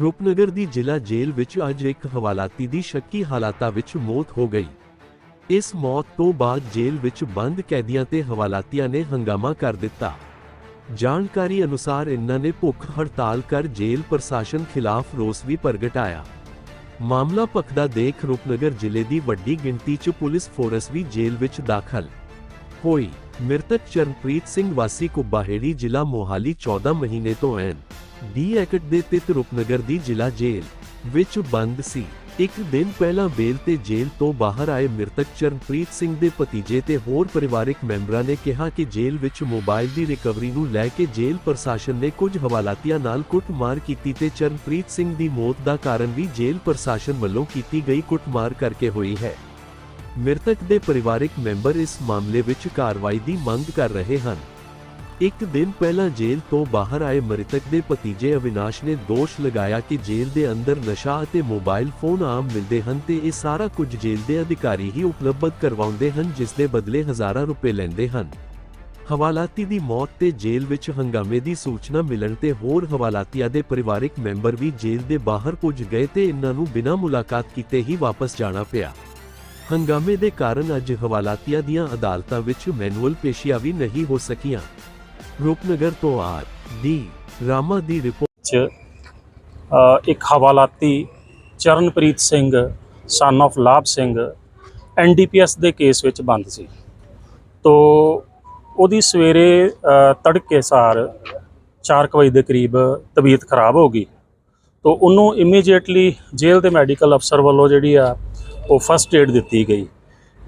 ਰੂਪਨਗਰ ਦੀ ਜ਼ਿਲ੍ਹਾ ਜੇਲ੍ਹ ਵਿੱਚ ਅੱਜ ਇੱਕ ਹਵਾਲਾਤੀ ਦੀ ਸ਼ੱਕੀ ਹਾਲਾਤਾਂ ਵਿੱਚ ਮੌਤ ਹੋ ਗਈ। ਇਸ ਮੌਤ ਤੋਂ ਬਾਅਦ ਜੇਲ੍ਹ ਵਿੱਚ ਬੰਦ ਕੈਦੀਆਂ ਤੇ ਹਵਾਲਾਤੀਆਂ ਨੇ ਹੰਗਾਮਾ ਕਰ ਦਿੱਤਾ। ਜਾਣਕਾਰੀ ਅਨੁਸਾਰ ਇਨ੍ਹਾਂ ਨੇ ਭੁੱਖ ਹੜਤਾਲ ਕਰ ਜੇਲ੍ਹ ਪ੍ਰਸ਼ਾਸਨ ਖਿਲਾਫ ਰੋਸ ਵੀ ਪ੍ਰਗਟਾਇਆ। ਮਾਮਲਾ ਭਖਦਾ ਦੇਖ ਰੂਪਨਗਰ ਜ਼ਿਲ੍ਹੇ ਦੀ ਵੱਡੀ ਗਿਣਤੀ 'ਚ ਪੁਲਿਸ ਫੋਰਸ ਵੀ ਜੇਲ੍ਹ ਵਿੱਚ ਦਾਖਲ। ਹੋਈ, ਮ੍ਰਿਤਕ ਚਰਨਪ੍ਰੀਤ ਸਿੰਘ ਵਾਸੀ ਕੁੱਬਾਹੇੜੀ ਜ਼ਿਲ੍ਹਾ ਮੋਹਾਲੀ 14 ਮਹੀਨੇ ਤੋਂ ਐਨ ਡੀ ਐਕਟ ਦੇ ਤਿਤ ਰੂਪਨਗਰ ਦੀ ਜ਼ਿਲ੍ਹਾ ਜੇਲ੍ਹ ਵਿੱਚ ਬੰਦ ਸੀ। ਇੱਕ ਦਿਨ ਪਹਿਲਾਂ ਬੇਲ ਤੇ ਜੇਲ੍ਹ ਤੋਂ ਬਾਹਰ ਆਏ ਮ੍ਰਿਤਕ ਚਰਨਪ੍ਰੀਤ ਸਿੰਘ ਦੇ ਭਤੀਜੇ ਤੇ ਹੋਰ ਪਰਿਵਾਰਕ ਮੈਂਬਰਾਂ ਨੇ ਕਿਹਾ ਕਿ ਜੇਲ੍ਹ ਵਿੱਚ ਮੋਬਾਈਲ ਦੀ ਰਿਕਵਰੀ ਨੂੰ ਲੈ ਕੇ ਜੇਲ੍ਹ ਪ੍ਰਸ਼ਾਸਨ ਨੇ ਕੁਝ ਹਵਾਲਾਤੀਆਂ ਨਾਲ ਕੁੱਟਮਾਰ ਕੀਤੀ ਤੇ ਚਰਨਪ੍ਰੀਤ ਸਿੰਘ ਦੀ ਮੌਤ ਦਾ ਕਾਰਨ ਵੀ ਜੇਲ੍ਹ ਪ੍ਰਸ਼ਾਸਨ ਵੱਲੋਂ ਕੀਤੀ ਗਈ ਕੁੱਟਮਾਰ ਕਰਕੇ ਹੋਈ ਹੈ। ਮ੍ਰਿਤਕ ਦੇ ਪਰਿਵਾਰਕ ਮੈਂਬਰ ਇਸ ਮਾਮਲੇ ਵਿੱਚ ਕਾਰਵਾਈ ਦੀ ਮੰਗ ਕਰ ਰਹੇ ਹਨ। ਇੱਕ ਦਿਨ ਪਹਿਲਾਂ ਜੇਲ੍ਹ ਤੋਂ ਬਾਹਰ ਆਏ ਮ੍ਰਿਤਕ ਦੇ ਭਤੀਜੇ ਅਵਿਨਾਸ਼ ਨੇ ਦੋਸ਼ ਲਗਾਇਆ ਕਿ ਜੇਲ੍ਹ ਦੇ ਅੰਦਰ ਨਸ਼ਾ ਅਤੇ ਮੋਬਾਈਲ ਫੋਨ ਆਮ ਮਿਲਦੇ ਹਨ ਤੇ ਇਹ ਸਾਰਾ ਕੁਝ ਜੇਲ੍ਹ ਦੇ ਅਧਿਕਾਰੀ ਹੀ ਉਪਲਬਧ ਕਰਵਾਉਂਦੇ ਹਨ, ਜਿਸ ਦੇ ਬਦਲੇ ਹਜ਼ਾਰਾਂ ਰੁਪਏ ਲੈਂਦੇ ਹਨ। ਹਵਾਲਾਤੀ ਦੀ ਮੌਤ ਤੇ ਜੇਲ੍ਹ ਵਿੱਚ ਹੰਗਾਮੇ ਦੀ ਸੂਚਨਾ ਮਿਲਣ ਤੇ ਹੋਰ ਹਵਾਲਾਤੀਆਂ ਦੇ ਪਰਿਵਾਰਕ ਮੈਂਬਰ ਵੀ ਜੇਲ੍ਹ ਦੇ ਬਾਹਰ ਪੁੱਜ ਗਏ ਤੇ ਇਹਨਾਂ ਨੂੰ ਬਿਨਾਂ ਮੁਲਾਕਾਤ ਕੀਤੇ ਹੀ ਵਾਪਸ ਜਾਣਾ ਪਿਆ। ਹੰਗਾਮੇ ਦੇ ਕਾਰਨ ਅੱਜ ਹਵਾਲਾਤੀਆਂ ਦੀਆਂ ਅਦਾਲਤਾਂ ਵਿੱਚ ਮੈਨੂਅਲ ਪੇਸ਼ੀਆਂ ਵੀ ਨਹੀਂ ਹੋ ਸਕੀਆਂ। ਰੂਪਨਗਰ ਤੋਂ ਆਰ ਡੀ ਰਾਮਾ ਦੀ ਰਿਪੋਰਟ ਚ ਇੱਕ ਹਵਾਲਾਤੀ ਚਰਨਪ੍ਰੀਤ ਸਿੰਘ ਸਨ of ਲਾਭ ਸਿੰਘ ਐਨਡੀਪੀਐਸ ਦੇ ਕੇਸ ਵਿੱਚ ਬੰਦ ਸੀ। ਤੋ, ਉਹਦੀ ਸਵੇਰੇ ਤੜਕੇ ਸਾਰ 4 ਵਜੇ ਦੇ ਕਰੀਬ ਤਬੀਅਤ ਖਰਾਬ ਹੋ ਗਈ। ਤੋ, ਉਹਨੂੰ ਇਮੀਡੀਏਟਲੀ ਜੇਲ੍ਹ ਦੇ ਮੈਡੀਕਲ ਅਫਸਰ ਵੱਲੋਂ ਜਿਹੜੀ ਆ, ਉਹ ਫਸਟ ਏਡ ਦਿੱਤੀ ਗਈ।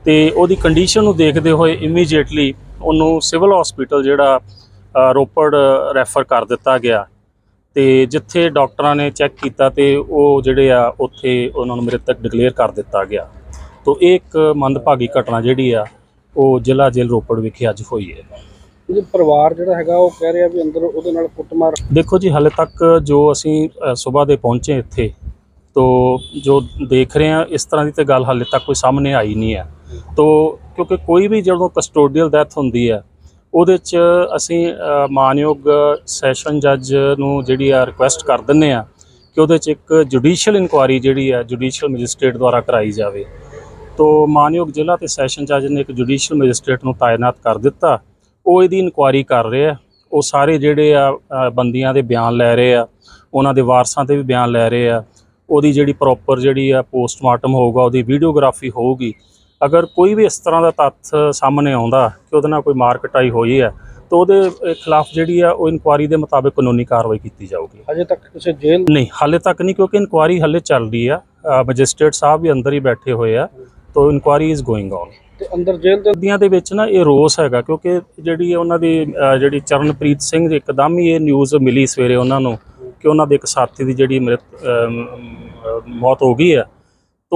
ਤੇ ਉਹਦੀ ਕੰਡੀਸ਼ਨ ਨੂੰ ਦੇਖਦੇ ਹੋਏ ਇਮੀਡੀਏਟਲੀ ਉਹਨੂੰ ਸਿਵਲ ਹਸਪੀਟਲ ਜਿਹੜਾ ਰੋਪੜ ਰੈਫਰ ਕਰ ਦਿੱਤਾ ਗਿਆ। ਤੇ ਜਿੱਥੇ ਡਾਕਟਰਾਂ ਨੇ ਚੈੱਕ ਕੀਤਾ ਤੇ ਉਹ ਜਿਹੜੇ ਆ ਉੱਥੇ ਉਹਨਾਂ ਨੂੰ ਮ੍ਰਿਤਕ ਡਿਕਲੇਅਰ ਕਰ ਦਿੱਤਾ ਗਿਆ। ਤੋ ਇਹ ਇੱਕ ਮੰਦਭਾਗੀ ਘਟਨਾ ਜਿਹੜੀ ਆ ਉਹ ਜ਼ਿਲ੍ਹਾ ਜੇਲ੍ਹ ਰੋਪੜ ਵਿਖੇ ਅੱਜ ਹੋਈ ਹੈ। ਉਹਦੇ ਪਰਿਵਾਰ ਜਿਹੜਾ ਹੈਗਾ ਉਹ ਕਹਿ ਰਿਹਾ ਵੀ ਅੰਦਰ ਉਹਦੇ ਨਾਲ ਕੁੱਟਮਾਰ। ਦੇਖੋ ਜੀ ਹਾਲੇ ਤੱਕ ਜੋ ਅਸੀਂ ਸਵੇਰ ਦੇ ਪਹੁੰਚੇ ਇੱਥੇ ਤੋ ਜੋ ਦੇਖ ਰਹੇ ਹਾਂ ਇਸ ਤਰ੍ਹਾਂ ਦੀ ਤੇ ਗੱਲ ਹਾਲੇ ਤੱਕ ਕੋਈ ਸਾਹਮਣੇ ਆਈ ਨਹੀਂ ਹੈ। ਤੋ ਕਿਉਂਕਿ ਕੋਈ ਵੀ ਜਦੋਂ ਕਸਟੋਡੀਅਲ ਡੈਥ ਹੁੰਦੀ ਹੈ ਉਹਦੇ 'ਚ ਅਸੀਂ ਮਾਨਯੋਗ ਸੈਸ਼ਨ ਜੱਜ ਨੂੰ ਜਿਹੜੀ ਆ ਰਿਕੁਐਸਟ ਕਰ ਦਿੰਨੇ ਆ ਕਿ ਉਹਦੇ 'ਚ ਇੱਕ ਜੁਡੀਸ਼ੀਅਲ ਇਨਕੁਆਰੀ ਜਿਹੜੀ ਆ ਜੁਡੀਸ਼ੀਅਲ ਮੈਜਿਸਟ੍ਰੇਟ ਦੁਆਰਾ ਕਰਾਈ ਜਾਵੇ। ਤੋ ਮਾਨਯੋਗ ਜ਼ਿਲ੍ਹਾ ਤੇ ਸੈਸ਼ਨ ਜੱਜ ਨੇ ਇੱਕ ਜੁਡੀਸ਼ੀਅਲ ਮੈਜਿਸਟ੍ਰੇਟ ਨੂੰ ਤਾਇਨਾਤ ਕਰ ਦਿੱਤਾ। ਉਹ ਇਹਦੀ ਇਨਕੁਆਰੀ ਕਰ ਰਹੇ। ਆ ਉਹ ਸਾਰੇ ਜਿਹੜੇ ਆ ਬੰਦੀਆਂ ਦੇ ਬਿਆਨ ਲੈ ਰਹੇ ਆ, ਉਹਨਾਂ ਦੇ ਵਾਰਸਾਂ ਤੇ ਵੀ ਬਿਆਨ ਲੈ ਰਹੇ ਆ। ਉਹਦੀ ਜਿਹੜੀ ਪ੍ਰੋਪਰ ਜਿਹੜੀ ਆ ਪੋਸਟਮਾਰਟਮ ਹੋਊਗਾ, ਉਹਦੀ ਵੀਡੀਓਗ੍ਰਾਫੀ ਹੋਊਗੀ। ਅਗਰ ਕੋਈ ਵੀ ਇਸ ਤਰ੍ਹਾਂ ਦਾ ਤੱਥ ਸਾਹਮਣੇ ਆਉਂਦਾ ਕਿ ਉਹਦੇ ਨਾਲ ਕੋਈ ਮਾਰ ਕਟਾਈ ਹੋਈ ਹੈ ਤਾਂ ਉਹਦੇ ਖਿਲਾਫ ਜਿਹੜੀ ਆ ਉਹ ਇਨਕੁਆਰੀ ਦੇ ਮੁਤਾਬਕ ਕਾਨੂੰਨੀ ਕਾਰਵਾਈ ਕੀਤੀ ਜਾਊਗੀ। ਅਜੇ ਤੱਕ ਕਿਸੇ ਜੇਲ੍ਹ ਨਹੀਂ ਹਾਲੇ ਤੱਕ ਨਹੀਂ ਕਿਉਂਕਿ ਇਨਕੁਆਰੀ ਹਾਲੇ ਚੱਲ ਰਹੀ ਆ ਮੈਜਿਸਟ੍ਰੇਟ ਸਾਹਿਬ ਵੀ ਅੰਦਰ ਹੀ ਬੈਠੇ ਹੋਏ ਆ ਤਾਂ ਇਨਕੁਆਰੀ ਇਜ਼ ਗੋਇੰਗ ਔਨ ਤੇ ਅੰਦਰ ਜੇਲ੍ਹ ਦੇ ਦੀਆਂ ਦੇ ਵਿੱਚ ਨਾ ਇਹ ਰੋਸ ਹੈਗਾ ਕਿਉਂਕਿ ਜਿਹੜੀ ਉਹਨਾਂ ਦੀ ਜਿਹੜੀ ਚਰਨਪ੍ਰੀਤ ਸਿੰਘ ਦੀ ਇੱਕਦਮ ਹੀ ਇਹ ਨਿਊਜ਼ ਮਿਲੀ ਸਵੇਰੇ ਉਹਨਾਂ ਨੂੰ ਕਿ ਉਹਨਾਂ ਦੇ ਇੱਕ ਸਾਥੀ ਦੀ ਜਿਹੜੀ ਮੌਤ ਹੋ ਗਈ ਹੈ।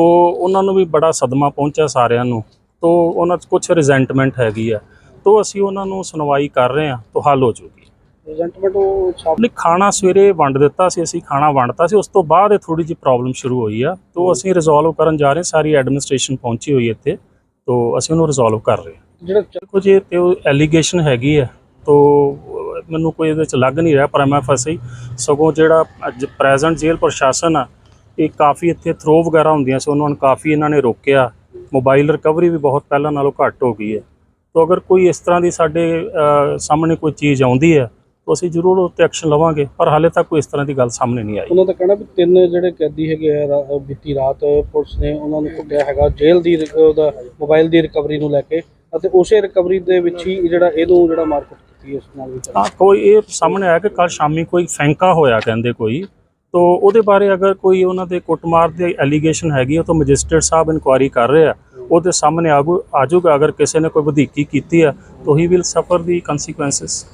ਤੋ ਉਹਨਾਂ ਨੂੰ ਵੀ ਬੜਾ ਸਦਮਾ ਪਹੁੰਚਿਆ ਸਾਰਿਆਂ ਨੂੰ। ਤੋ ਉਹਨਾਂ 'ਚ ਕੁਝ ਰਿਜ਼ੈਂਟਮੈਂਟ ਹੈਗੀ ਆ। ਤੋ ਅਸੀਂ ਉਹਨਾਂ ਨੂੰ ਸੁਣਵਾਈ ਕਰ ਰਹੇ ਹਾਂ। ਤੋ ਹੱਲ ਹੋ ਜਾਊਗੀ ਪ੍ਰੈਜ਼ੈਂਟਮੈਂਟ ਉਹ ਸਾਹਮਣੇ ਨਹੀਂ ਖਾਣਾ ਸਵੇਰੇ ਵੰਡ ਦਿੱਤਾ ਸੀ ਅਸੀਂ ਖਾਣਾ ਵੰਡਤਾ ਸੀ। ਉਸ ਤੋਂ ਬਾਅਦ ਇਹ ਥੋੜੀ ਜਿਹੀ ਪ੍ਰੋਬਲਮ ਸ਼ੁਰੂ ਹੋਈ ਆ। ਤੋ ਅਸੀਂ ਰਿਜ਼ੋਲਵ ਕਰਨ ਜਾ ਰਹੇ ਸਾਰੀ ਐਡਮਿਨਿਸਟ੍ਰੇਸ਼ਨ ਪਹੁੰਚੀ ਹੋਈ ਇੱਥੇ। ਤੋ ਅਸੀਂ ਉਹਨੂੰ ਰਿਜ਼ੋਲਵ ਕਰ ਰਹੇ ਹਾਂ। ਜਿਹੜਾ ਦੇਖੋ ਜੇ ਤੇ ਉਹ ਐਲੀਗੇਸ਼ਨ ਹੈਗੀ ਹੈ। ਤੋ ਮੈਨੂੰ ਕੋਈ ਇਹਦੇ ਚ ਲੱਗ ਨਹੀਂ ਰਿਹਾ ਪਰ ਮੈਂ ਫਸੀ। ਸਗੋਂ ਜਿਹੜਾ ਅੱਜ ਪ੍ਰੈਜ਼ੈਂਟ ਜੇਲ੍ਹ ਪ੍ਰਸ਼ਾਸਨ ਆ ਇਹ ਕਾਫੀ ਇੱਥੇ ਥਰੋ ਵਗੈਰਾ ਹੁੰਦੀਆਂ ਸੀ ਉਹਨਾਂ ਨੂੰ ਕਾਫੀ ਇਹਨਾਂ ਨੇ ਰੋਕਿਆ। ਮੋਬਾਈਲ ਰਿਕਵਰੀ ਵੀ ਬਹੁਤ ਪਹਿਲਾਂ ਨਾਲੋਂ ਘੱਟ ਹੋ ਗਈ ਹੈ। ਤੋ ਅਗਰ ਕੋਈ ਇਸ ਤਰ੍ਹਾਂ ਦੀ ਸਾਡੇ ਸਾਹਮਣੇ ਕੋਈ ਚੀਜ਼ ਆਉਂਦੀ ਹੈ ਤਾਂ ਅਸੀਂ ਜ਼ਰੂਰ ਉਹ 'ਤੇ ਐਕਸ਼ਨ ਲਵਾਂਗੇ ਪਰ ਹਾਲੇ ਤੱਕ ਕੋਈ ਇਸ ਤਰ੍ਹਾਂ ਦੀ ਗੱਲ ਸਾਹਮਣੇ ਨਹੀਂ ਆਈ। ਉਹਨਾਂ ਦਾ ਕਹਿਣਾ ਵੀ ਤਿੰਨ ਜਿਹੜੇ ਕੈਦੀ ਹੈਗੇ ਆ ਬੀਤੀ ਰਾਤ ਪੁਲਿਸ ਨੇ ਉਹਨਾਂ ਨੂੰ ਕੁੱਟਿਆ ਹੈਗਾ ਜੇਲ੍ਹ ਦੀ ਉਹਦਾ ਮੋਬਾਈਲ ਦੀ ਰਿਕਵਰੀ ਨੂੰ ਲੈ ਕੇ ਅਤੇ ਉਸੇ ਰਿਕਵਰੀ ਦੇ ਵਿੱਚ ਹੀ ਜਿਹੜਾ ਇਹਨੂੰ ਜਿਹੜਾ ਮਾਰਕੁੱਟ ਕੀਤੀ ਇਸ ਨਾਲ ਵੀ ਹਾਂ ਕੋਈ ਇਹ ਸਾਹਮਣੇ ਆਇਆ ਕਿ ਕੱਲ ਸ਼ਾਮੀ ਕੋਈ ਫੈਂਕਾ ਹੋਇਆ ਕਹਿੰਦੇ ਕੋਈ। ਤੋ ਉਹਦੇ ਬਾਰੇ ਅਗਰ ਕੋਈ ਉਹਨਾਂ ਦੇ ਕੁੱਟਮਾਰ ਦੇ ਐਲੀਗੇਸ਼ਨ ਹੈਗੀ ਹੈ ਤਾਂ ਮੈਜਿਸਟਰੇਟ ਸਾਹਿਬ ਇਨਕੁਆਇਰੀ ਕਰ ਰਹੇ ਆ। ਉਹਦੇ ਸਾਹਮਣੇ ਆਗੂ ਆਜੂਗਾ, ਅਗਰ ਕਿਸੇ ਨੇ ਕੋਈ ਵਧੀਕੀ ਕੀਤੀ ਆ, ਤਾਂ ਹੀ ਵਿਲ ਸਫਰ ਦੀ ਕਨਸੀਕੁਐਂਸਸ